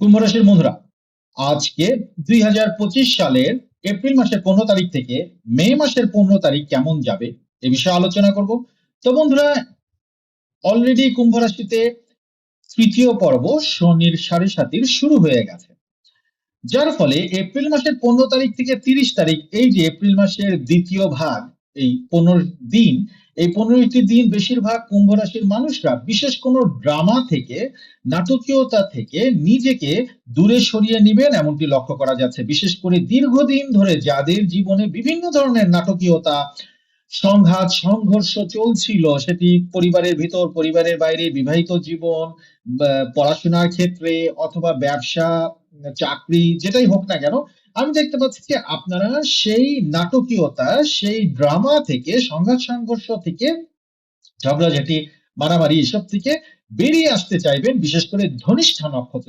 কুম্ভ রাশির বন্ধুরা, আজকে দুই সালের এপ্রিল মাসের পনেরো তারিখ থেকে মে মাসের পনেরো তারিখ কেমন যাবে এ বিষয়ে আলোচনা করব। তো বন্ধুরা অলরেডি কুম্ভ রাশিতে তৃতীয় পর্ব শনির সাড়ে সাতির শুরু হয়ে গেছে। যার ফলে এপ্রিল মাসের পনেরো তারিখ থেকে তিরিশ তারিখ, এই যে এপ্রিল মাসের দ্বিতীয় ভাগ, এই পনেরো দিন এই পনেরোটি দিন বেশিরভাগ কুম্ভ রাশির মানুষরা, বিশেষ কোনো ড্রামা থেকে, নাটকীয়তা থেকে নিজেকে দূরে সরিয়ে নেবেন এমনটি লক্ষ্য করা যাচ্ছে। বিশেষ করে দীর্ঘদিন ধরে যাদের জীবনে বিভিন্ন ধরনের নাটকীয়তা, সংঘাত, সংঘর্ষ চলছিল, সেটি পরিবারের ভিতর, পরিবারের বাইরে, বিবাহিত জীবন পড়াশোনার ক্ষেত্রে অথবা ব্যবসা চাকরি যেটাই হোক না কেন, আমি দেখতে পাচ্ছি যে আপনারা সেই নাটকীয়তা, সেই ড্রামা থেকে, সংঘাত সংঘর্ষ থেকে, ঝগড়াঝাটি, মারামারি এসব থেকে বেরিয়ে আসতে চাইবেন, বিশেষ করে ধনিষ্ঠা নক্ষত্র